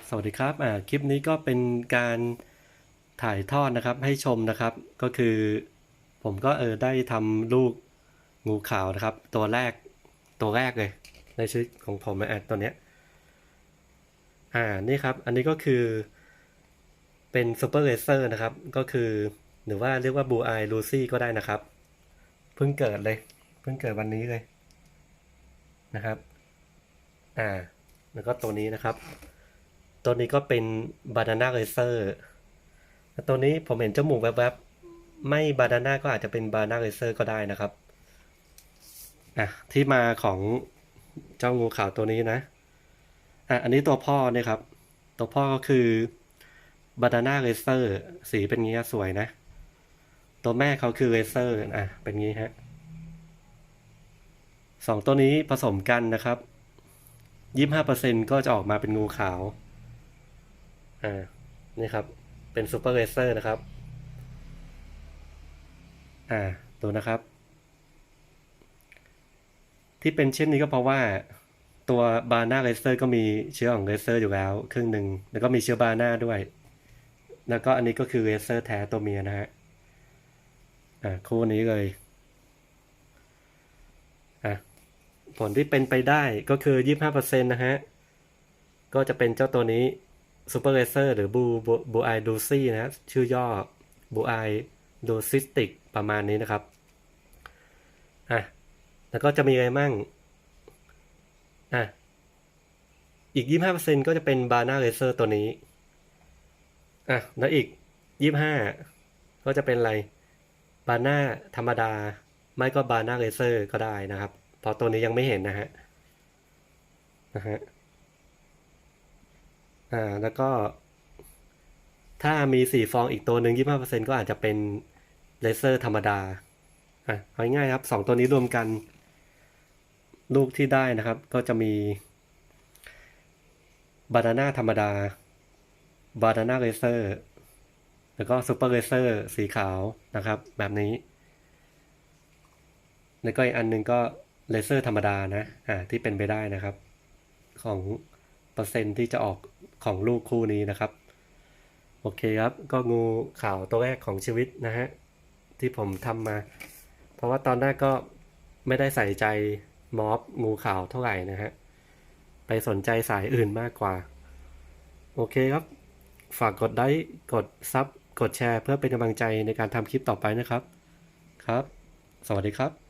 ับสวัสดีครับอ่าคลิปนี้ก็เป็นการถ่ายทอดนะครับให้ชมนะครับ ก็คือผมก็เออได้ทำลูกงูขาวนะครับ ตัวแรกตัวแรกเลย ในชีวิตของผมนะอะตัวเนี้ยอ่านี่ครับ อันนี้ก็คือเป็นซูเปอร์เลเซอร์นะครับ ก็คือหรือว่าเรียกว่าบูไอลูซี่ก็ได้นะครับ เพิ่งเกิดเลย เพิ่งเกิดวันนี้เลยนะครับ อ่า แล้วก็ตัวนี้นะครับ ตัวนี้ก็เป็นบานาน่าเลเซอร์ตัวนี้ผมเห็นจมูกแวบๆ ไม่บานาน่าก็อาจจะเป็นบานาน่าเลเซอร์ก็ได้นะครับอะที่มาของเจ้างูขาวตัวนี้นะอะอันนี้ตัวพ่อเนี่ยครับ ตัวพ่อก็คือบานาน่าเลเซอร์สีเป็นงี้สวยนะ ตัวแม่เขาคือเลเซอร์อะเป็นงี้ฮะสองตัวนี้ผสมกันนะครับยี่ห้าเปอร์เซ็นก็จะออกมาเป็นงูขาว อ่านี่ครับ เป็นซูเปอร์เลเซอร์นะครับ อ่าดูนะครับ ที่เป็นเช่นนี้ก็เพราะว่าตัวบาร์นาเลเซอร์ก็มีเชื้อของเลเซอร์อยู่แล้ว ครึ่งหนึ่งแล้วก็มีเชื้อบาร์นาด้วย แล้วก็อันนี้ก็คือเลเซอร์แท้ตัวเมียนะฮะอ่าคู่นี้เลยอะผลที่เป็นไปได้ก็คือ 25%นะฮะ ก็จะเป็นเจ้าตัวนี้ Super Laser หรือ Blue Blue Eye d o c y นะฮะชื่อย่อ Blue Eye d o c y s t i c ประมาณนี้นะครับอะแล้วก็จะมีอะไรมั่งอะอีก 25%ก็จะเป็น Bana Laser ตัวนี้อะแล้วอีก 25 ก็จะเป็นอะไร Bana ธรรมดา ไม่ก็ Bana Laser ก็ได้นะครับเพราะตัวนี้ยังไม่เห็นนะฮะนะฮะ อ่าแล้วก็ ถ้ามีสี่ฟองอีกตัวหนึ่งยี่ห้าเปอร์เซ็นก็อาจจะเป็นเลเซอร์ธรรมดาอะเอาง่ายครับสองตัวนี้รวมกัน ลูกที่ได้นะครับ ก็จะมีบานาน่าธรรมดาบานาน่าเลเซอร์แล้วก็ซูเปอร์เลเซอร์สีขาวนะครับ แบบนี้ แล้วก็อีกอันหนึงก็เลเซอร์ธรรมดานะ อ่า ที่เป็นไปได้นะครับ ของเปอร์เซ็นต์ที่จะออก ของลูกคู่นี้นะครับ โอเคครับ ก็งูข่าวตัวแรกของชีวิตนะฮะ ที่ผมทำมา เพราะว่าตอนแรกก็ไม่ได้ใส่ใจมอบงูข่าวเท่าไหร่นะฮะ ไปสนใจสายอื่นมากกว่า โอเคครับ ฝากกดไลค์กดซับกดแชร์เพื่อเป็นกำลังใจในการทำคลิปต่อไปนะครับ ครับ สวัสดีครับ